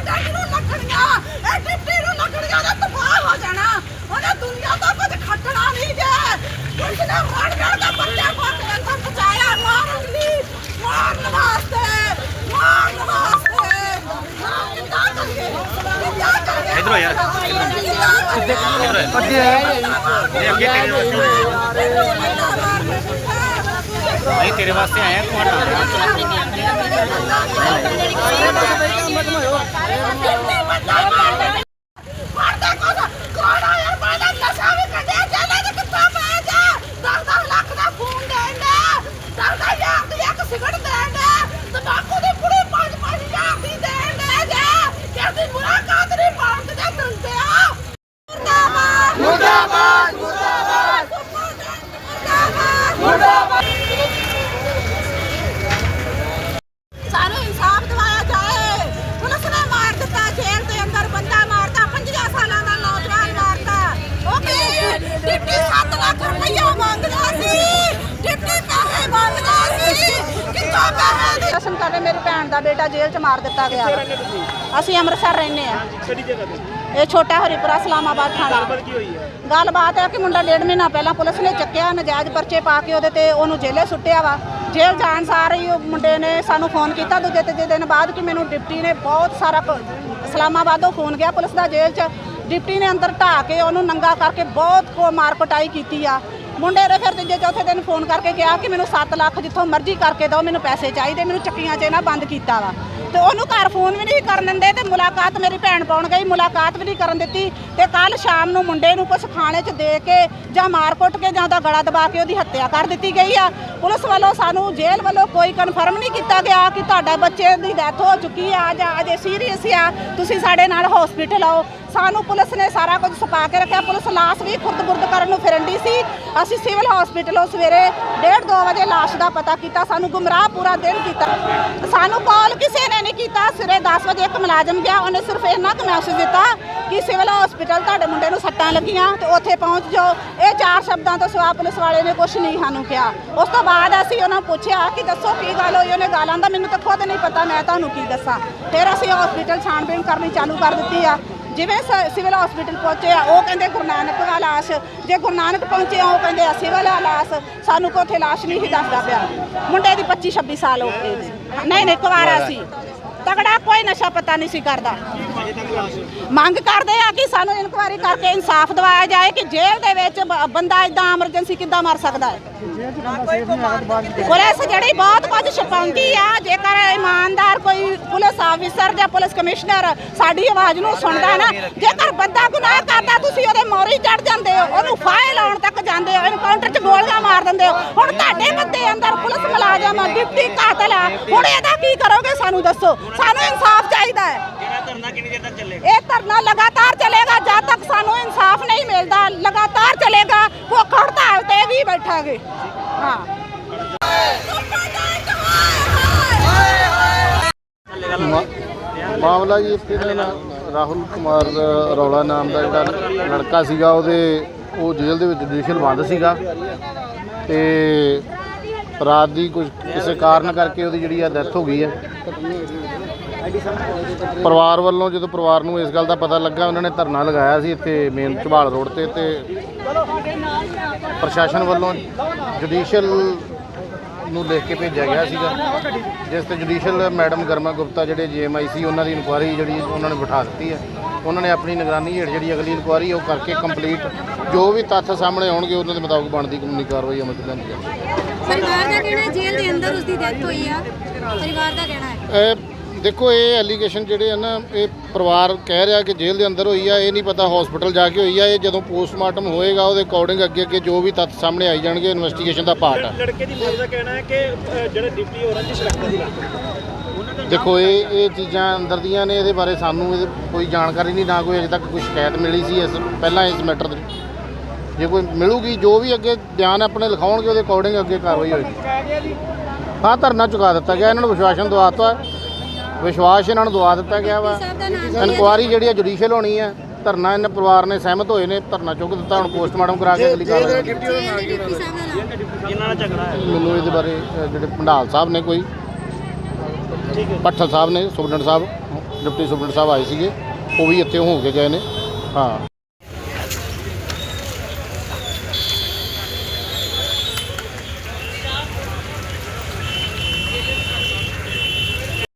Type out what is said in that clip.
Superintendent ਨੂੰ ਲੱਗਣੀਆਂ ਇਹ ਡਿਪਟੀ ਨੂੰ ਲੱਗਣੀਆਂ ਤੇ ਤਬਾਹ ਹੋ ਜਾਣਾ। ਉਹਨੇ ਦੁਨੀਆ ਦਾ ਕੁਝ ਖੱਟਣਾ ਨਹੀਂ ਜੇ। ਉਸਨੇ ਰੜ ਰੜ ਕੇ ਬੱਚੇ ਫੱਟ ਕੇ ਤਾਂ ਬਚਾਇਆ ਮਾਰਨ ਲਈ ਮਾਰਨ ਵਾਸਤੇ ਮਾਰਨ ਵਾਸਤੇ। ਨਾ ਕਿੱਦਾਂ ਕਰੀਏ? ਕਿੱਦਾਂ ਕਰੀਏ? ਇੱਧਰ ਯਾਰ, ਕਿੱਧਰ ਅੱਗੇ ਇਹ ਅੱਗੇ ਤੇਰੇ ਵਾਸਤੇ ਨਹੀਂ ਤੇਰੇ ਵਾਸਤੇ ਆਏ ਆ ਤੂੰ ਹਟ ਮਾਰਦਾ ਕੋਦਾ ਕੋਣਾ ਯਾਰ ਬਾਦਾ ਨਸ਼ਾ ਵੀ ਕੱਢਿਆ ਚੱਲੇ ਤੇ ਕਿੱਥੋਂ ਪੈ ਜਾ 10 ਲੱਖ ਦਾ ਫੋਨ ਦੇਣ ਦਾ 10 ਹਜ਼ਾਰ ਦੀ ਇੱਕ ਸਿਗਰਟ ਦੇਣ ਦਾ ਤਮਾਕੂ ਦੀ ਪੁੜੀ 5 ਹਜ਼ਾਰ ਦੀ ਦੇਣ ਦਾ ਜਾ ਕਿਹਦੀ ਮੁਲਾਕਾਤ ਨਹੀਂ ਪਾਉਂਦੇ ਤੇ ਦੰਦੇ ਆ ਮੁਰਦਾਬਾਦ ਮੁਰਦਾਬਾਦ ਮੁਰਦਾਬਾਦ ਮੁਰਦਾਬਾਦ ਸਾਨੂੰ ਇਨਸਾਫ ਦਿਵਾਇਆ ਜਾਏ ਪੁਲਿਸ ਨੇ ਮਾਰ ਦਿੱਤਾ ਜੇਲ੍ਹ ਦੇ ਅੰਦਰ ਬੰਦਾ ਮਾਰਤਾ 50 ਸਾਲਾਂ ਦਾ ਨੌਜਵਾਨ ਮਾਰਤਾ ਉਹ ਕੀ ਡਿਪਟੀ 7 ਲੱਖ ਰੁਪਈਆ ਮੰਗਦਾ ਸੀ ਡਿਪਟੀ ਪੈਸੇ ਮੰਗਦਾ ਸੀ ਕਿੱਥੋਂ ਪੈਸੇ ਦਰਸ਼ਨ ਕਰਨੇ ਮੇਰੀ ਭੈਣ ਦਾ ਬੇਟਾ ਜੇਲ੍ਹ 'ਚ ਮਾਰ ਦਿੱਤਾ ਗਿਆ। ਅਸੀਂ ਅੰਮ੍ਰਿਤਸਰ ਰਹਿੰਦੇ ਆ ਕਿਹੜੀ ਜਗ੍ਹਾ ਤੇ? ਇਹ ਛੋਟਾ ਹਰੀਪੁਰਾ ਇਸਲਾਮਾਬਾਦ ਥਾਣਾ। ਪਰ ਕੀ ਹੋਈ ਹੈ? ਗੱਲਬਾਤ ਹੈ ਕਿ ਮੁੰਡਾ ਡੇਢ ਮਹੀਨਾ ਪਹਿਲਾਂ ਪੁਲਿਸ ਨੇ ਚੱਕਿਆ ਨਜਾਇਜ਼ ਪਰਚੇ ਪਾ ਕੇ ਉਹਦੇ ਤੇ ਉਹਨੂੰ ਜੇਲੇ ਸੁੱਟਿਆ ਵਾ। ਜੇਲ੍ਹ ਜਾਣ ਸਾਰ ਹੀ ਉਹ ਮੁੰਡੇ ਨੇ ਸਾਨੂੰ ਫੋਨ ਕੀਤਾ ਦੂਜੇ ਤੀਜੇ ਦਿਨ ਬਾਅਦ ਕਿ ਮੈਨੂੰ ਡਿਪਟੀ ਨੇ ਬਹੁਤ ਸਾਰਾ ਪ- ਇਸਲਾਮਾਬਾਦੋਂ ਫੋਨ ਗਿਆ ਪੁਲਿਸ ਦਾ ਜੇਲ੍ਹ 'ਚ। ਡਿਪਟੀ ਨੇ ਅੰਦਰ ਢਾ ਕੇ ਉਹਨੂੰ ਨੰਗਾ ਕਰਕੇ ਬਹੁਤ ਕੋ ਮਾਰ ਕੁਟਾਈ ਕੀਤੀ ਆ। ਮੁੰਡੇ ਨੇ ਫਿਰ ਤੀਜੇ ਚੌਥੇ ਦਿਨ ਫੋਨ ਕਰਕੇ ਕਿਹਾ ਕਿ ਮੈਨੂੰ 7 ਲੱਖ ਜਿੱਥੋਂ ਮਰਜ਼ੀ ਕਰਕੇ ਦਿਓ, ਮੈਨੂੰ ਪੈਸੇ ਚਾਹੀਦੇ, ਮੈਨੂੰ ਚੱਕੀਆਂ 'ਚ ਇਹਨਾਂ ਬੰਦ ਕੀਤਾ ਵਾ। ਤੇ ਉਹਨੂੰ ਘਰ ਫੋਨ ਵੀ ਨਹੀਂ ਕਰਨ ਦਿੰਦੇ ਤੇ ਮੁਲਾਕਾਤ ਮੇਰੀ ਭੈਣ ਪਾਉਣ ਗਈ, ਮੁਲਾਕਾਤ ਵੀ ਨਹੀਂ ਕਰਨ ਦਿੱਤੀ। ਤੇ ਕੱਲ ਸ਼ਾਮ ਨੂੰ ਮੁੰਡੇ ਨੂੰ ਕੁਝ ਖਾਣੇ 'ਚ ਦੇ ਕੇ ਜਾਂ ਮਾਰ ਕੁੱਟ ਕੇ ਜਾਂ ਉਹਦਾ ਗਲਾ ਦਬਾ ਕੇ ਉਹਦੀ ਹੱਤਿਆ ਕਰ ਦਿੱਤੀ ਗਈ ਆ। ਪੁਲਿਸ ਵੱਲੋਂ ਸਾਨੂੰ ਜੇਲ੍ਹ ਵੱਲੋਂ ਕੋਈ ਕਨਫਰਮ ਨਹੀਂ ਕੀਤਾ ਗਿਆ ਕਿ ਤੁਹਾਡਾ ਬੱਚੇ ਦੀ ਡੈਥ ਹੋ ਚੁੱਕੀ ਆ ਜਾਂ ਅਜੇ ਸੀਰੀਅਸ ਆ, ਤੁਸੀਂ ਸਾਡੇ ਨਾਲ ਹਸਪੀਟਲ ਆਓ। ਸਾਨੂੰ ਪੁਲਿਸ ਨੇ ਸਾਰਾ ਕੁਝ ਸੁਕਾ ਕੇ ਰੱਖਿਆ। ਪੁਲਿਸ ਲਾਸ਼ ਵੀ ਖੁਰਦ-ਬੁਰਦ ਕਰਨ ਨੂੰ ਫਿਰੰਡੀ ਸੀ। ਅਸੀਂ ਸਿਵਲ ਹਸਪੀਟਲੋਂ ਸਵੇਰੇ 1:30 2 ਵਜੇ ਲਾਸ਼ ਦਾ ਪਤਾ ਕੀਤਾ। ਸਾਨੂੰ ਗੁੰਮਰਾਹ ਪੂਰਾ ਦਿਨ ਕੀਤਾ। ਸਾਨੂੰ ਕਾਲ ਕਿਸੇ ਨੇ ਨਹੀਂ ਕੀਤਾ। ਸਵੇਰੇ 10 ਵਜੇ ਇੱਕ ਮੁਲਾਜ਼ਮ ਗਿਆ। ਉਹਨੇ ਸਿਰਫ ਇੰਨਾ ਕੁ ਮੈਸੇਜ ਦਿੱਤਾ ਕਿ ਸਿਵਲ ਹਸਪੀਟਲ ਤੁਹਾਡੇ ਮੁੰਡੇ ਨੂੰ ਸੱਟਾਂ ਲੱਗੀਆਂ ਤੇ ਉੱਥੇ ਪਹੁੰਚ ਜਾਓ। ਇਹ ਚਾਰ ਸ਼ਬਦਾਂ ਤੋਂ ਸਿਵਾ ਪੁਲਿਸ ਵਾਲੇ ਨੇ ਕੁਝ ਨਹੀਂ ਸਾਨੂੰ ਕਿਹਾ। ਉਸ ਤੋਂ ਬਾਅਦ ਅਸੀਂ ਉਹਨਾਂ ਪੁੱਛਿਆ ਕਿ ਦੱਸੋ ਕੀ ਗੱਲ ਹੋਈ? ਉਹਨੇ ਗਾਲਾਂ ਦਾ ਮੈਨੂੰ ਤਾਂ ਖੁਦ ਨਹੀਂ ਪਤਾ। ਮੈਂ ਤੁਹਾਨੂੰ ਕੀ ਦੱਸਾਂ? ਫਿਰ ਅਸੀਂ ਹਸਪੀਟਲ ਛਾਣਬੀਣ ਕਰਨੀ ਚਾਲੂ ਕਰ ਦਿੱਤੀ ਆ। ਜਿਵੇਂ ਸ- ਸਿਵਲ ਹਸਪੀਟਲ ਪਹੁੰਚੇ ਆ, ਉਹ ਕਹਿੰਦੇ ਗੁਰੂ ਨਾਨਕ ਦਾ ਲਾਸ਼, ਜੇ ਗੁਰੂ ਨਾਨਕ ਪਹੁੰਚੇ ਆ, ਉਹ ਕਹਿੰਦੇ ਆ, ਸਿਵਲ ਆ ਲਾਸ਼, ਸਾਨੂੰ ਕੋਈ ਉੱਥੇ ਲਾਸ਼ ਨਹੀਂ ਸੀ ਦੱਸਦਾ ਪਿਆ ਮੁੰਡੇ ਦੀ 25 26 ਸਾਲ ਹੋ ਗਏ ਨੇ। ਨਹੀਂ ਨਹੀਂ ਕੁਵਾਰਾ ਸੀ ਤਗੜਾ ਕੋਈ ਨਸ਼ਾ ਪਤਾ ਨਹੀਂ ਸੀ ਕਰਦਾ। ਮੰਗ ਕਰਦੇ ਆ ਕਿ ਸਾਨੂੰ ਇਨਕੁਆਇਰੀ ਕਰਕੇ ਇਨਸਾਫ ਦਿਵਾਇਆ ਜਾਏ ਕਿ ਜੇਲ੍ਹ ਦੇ ਵਿੱਚ ਬ- ਬੰਦਾ ਇਦਾਂ ਐਮਰਜੈਂਸੀ ਕਿੱਦਾਂ ਮਰ ਸਕਦਾ ਹੈ। ਪੁਲਿਸ ਜਿਹੜੀ ਬਹੁਤ ਕੁਝ ਛਪਾਉਂਦੀ ਆ ਜੇਕਰ ਇਮਾਨਦਾਰ ਕੋਈ ਪੁਲਿਸ ਆਫੀਸਰ ਜਾਂ ਪੁਲਿਸ ਕਮਿਸ਼ਨਰ ਸਾਡੀ ਆਵਾਜ਼ ਨੂੰ ਸੁਣਦਾ ਨਾ ਜੇਕਰ ਬੰਦਾ ਗੁਨਾਹ ਕਰਦਾ ਤੁਸੀਂ ਉਹਦੇ ਮੋਰੀ ਚੜ ਜਾਂਦੇ ਹੋ ਉਹਨੂੰ ਫਾਇਲ ਲਾਉਣ ਤੱਕ ਜਾਂਦੇ ਹੋ ਐਨਕਾਊਂਟਰ 'ਚ ਗੋਲੀਆਂ ਮਾਰ ਦਿੰਦੇ ਹੋ ਹੁਣ ਤੁਹਾਡੇ ਬੰਦੇ ਅੰਦਰ ਪੁਲਿਸ ਮੁਲਾਜ਼ਮ ਆ, ਡਿਪਟੀ ਕਾਤਲ ਆ ਹੁਣ ਇਹਦਾ ਕੀ ਕਰੋਗੇ ਸਾਨੂੰ ਦੱਸੋ? ਸਾਨੂੰ ਇਨਸਾਫ ਚਾਹੀਦਾ ਹੈ। ਜਿਹੜਾ ਧਰਨਾ ਕਿੰਨੀ ਦੇਰ ਤੱਕ ਚੱਲੇ ਇਹ ਧਰਨਾ ਲਗਾਤਾਰ ਚੱਲੇਗਾ ਜਦ ਤੱਕ ਸਾਨੂੰ ਇਨਸਾਫ ਨਹੀਂ ਮਿਲਦਾ ਲਗਾਤਾਰ ਚੱਲੇਗਾ ਭੁੱਖ ਹੜਤਾਲ ਤੇ ਵੀ ਬੈਠਾਂਗੇ। ਹਾਂ। ਮਾਮਲਾ ਜੀ ਇੱਥੇ ਦਾ ਨਾ ਰਾਹੁਲ ਕੁਮਾਰ ਰੌਲਾ ਨਾਮ ਦਾ ਜਿਹੜਾ ਲੜਕਾ ਸੀਗਾ ਉਹਦੇ ਉਹ ਜੇਲ੍ਹ ਦੇ ਵਿੱਚ ਜੁਡੀਸ਼ੀਅਲ ਬੰਦ ਸੀਗਾ। ਤੇ ਰਾਤ ਦੀ ਕੁਝ ਕਿਸੇ ਕਾਰਨ ਕਰਕੇ ਉਹਦੀ ਜਿਹੜੀ ਆ ਡੈਥ ਹੋ ਗਈ ਹੈ। ਪਰਿਵਾਰ ਵੱਲੋਂ ਜਦੋਂ ਪਰਿਵਾਰ ਨੂੰ ਇਸ ਗੱਲ ਦਾ ਪਤਾ ਲੱਗਾ, ਉਹਨਾਂ ਨੇ ਧਰਨਾ ਲਗਾਇਆ ਸੀ ਇੱਥੇ ਮੇਨ ਝਬਾਲ ਰੋਡ ਤੇ ਤੇ ਪ੍ਰਸ਼ਾਸਨ ਵੱਲੋਂ ਜੁਡੀਸ਼ੀਅਲ ਨੂੰ ਲਿਖ ਕੇ ਭੇਜਿਆ ਗਿਆ ਸੀਗਾ, ਜਿਸ ਤੇ ਜੁਡੀਸ਼ੀਅਲ ਮੈਡਮ ਗਰਮਾ ਗੁਪਤਾ ਜਿਹੜੇ ਜੀਐਮਆਈ ਸੀ, ਉਹਨਾਂ ਦੀ ਇਨਕੁਆਇਰੀ ਜਿਹੜੀ ਉਹਨਾਂ ਨੇ ਬਿਠਾ ਦਿੱਤੀ ਹੈ। ਉਹਨਾਂ ਨੇ ਆਪਣੀ ਨਿਗਰਾਨੀ ਹੇਠ ਜਿਹੜੀ ਅਗਲੀ ਇਨਕੁਆਇਰੀ ਉਹ ਕਰਕੇ ਕੰਪਲੀਟ ਜੋ ਵੀ ਤੱਥ ਸਾਹਮਣੇ ਆਉਣਗੇ, ਉਹਨਾਂ ਦੇ ਮੁਤਾਬਕ ਬਣਦੀ ਕਾਨੂੰਨੀ ਕਾਰਵਾਈ ਅਮਲ ਚ ਲਿਆਂਦੀ ਜਾਵੇਗੀ ਪਰਿਵਾਰ ਦਾ ਕਹਿਣਾ ਹੈ ਜੇਲ੍ਹ ਦੇ ਅੰਦਰ ਉਸਦੀ ਡੈਥ ਹੋਈ ਆ। ਪਰਿਵਾਰ ਦਾ ਕਹਿਣਾ ਹੈ। ਇਹ ਦੇਖੋ ਇਹ ਐਲੀਗੇਸ਼ਨ ਜਿਹੜੇ ਆ ਨਾ ਇਹ ਪਰਿਵਾਰ ਕਹਿ ਰਿਹਾ ਕਿ ਜੇਲ੍ਹ ਦੇ ਅੰਦਰ ਹੋਈ ਆ ਇਹ ਨਹੀਂ ਪਤਾ ਹਸਪੀਟਲ ਜਾ ਕੇ ਹੋਈ ਆ ਇਹ ਜਦੋਂ ਪੋਸਟਮਾਰਟਮ ਹੋਏਗਾ ਉਹਦੇ ਅਕੋਰਡਿੰਗ ਅੱਗੇ ਅੱਗੇ ਜੋ ਵੀ ਤੱਥ ਸਾਹਮਣੇ ਆਈ ਜਾਣਗੇ ਇਨਵੈਸਟੀਗੇਸ਼ਨ ਦਾ ਪਾਰਟ ਆ। ਲੜਕੇ ਦੀ ਮਾਂ ਦਾ ਕਹਿਣਾ ਹੈ ਕਿ ਅ, ਜਿਹੜਾ ਡਿਪਟੀ ਹੋ ਰੰਜਿਸ਼ ਰੱਖਦਾ ਸੀ। ਲੜਕੇ ਦੇਖੋ ਇਹ ਇਹ ਚੀਜ਼ਾਂ ਅੰਦਰ ਦੀਆਂ ਨੇ ਇਹਦੇ ਬਾਰੇ ਸਾਨੂੰ ਇਹਦੇ ਕੋਈ ਜਾਣਕਾਰੀ ਨਹੀਂ ਨਾ ਕੋਈ ਅਜੇ ਤੱਕ ਕੋਈ ਸ਼ਿਕਾਇਤ ਮਿਲੀ ਸੀ ਇਸ ਪਹਿਲਾਂ ਇਸ ਮੈਟਰ ਦੇ ਜੇ ਕੋਈ ਮਿਲੂਗੀ ਜੋ ਵੀ ਅੱਗੇ ਬਿਆਨ ਆਪਣੇ ਲਿਖਾਉਣਗੇ ਉਹਦੇ ਅਕੋਰਡਿੰਗ ਅੱਗੇ ਕਾਰਵਾਈ ਹੋਏਗੀ। ਹਾਂ ਧਰਨਾ ਚੁਕਾ ਦਿੱਤਾ ਗਿਆ ਇਹਨਾਂ ਨੂੰ ਵਿਸ਼ਵਾਸਨ ਦਵਾਤਾ ਵਿਸ਼ਵਾਸ ਇਹਨਾਂ ਨੂੰ ਦਵਾ ਦਿੱਤਾ ਗਿਆ ਵਾ। ਇਨਕੁਆਰੀ ਜਿਹੜੀ ਹੈ ਜੁਡੀਸ਼ੀਅਲ ਹੋਣੀ ਹੈ। ਧਰਨਾ ਇਹਨਾਂ ਪਰਿਵਾਰ ਨੇ ਸਹਿਮਤ ਹੋਏ ਨੇ ਧਰਨਾ ਚੁੱਕ ਦਿੱਤਾ ਹੁਣ ਪੋਸਟਮਾਰਟਮ ਕਰਾ ਕੇ ਅਗਲੀ ਕਾਰਵਾਈ ਮੈਨੂੰ ਇਹਦੇ ਬਾਰੇ ਜਿਹੜੇ ਪੰਡਾਲ ਸਾਹਿਬ ਨੇ ਕੋਈ ਪੱਠਲ ਸਾਹਿਬ ਨੇ ਸੁਬਡਨ ਸਾਹਿਬ ਡਿਪਟੀ ਸੁਪਰਡੈਂਟ ਸਾਹਿਬ ਆਏ ਸੀਗੇ। ਉਹ ਵੀ ਇੱਥੇ ਹੋ ਕੇ ਗਏ ਨੇ। ਹਾਂ।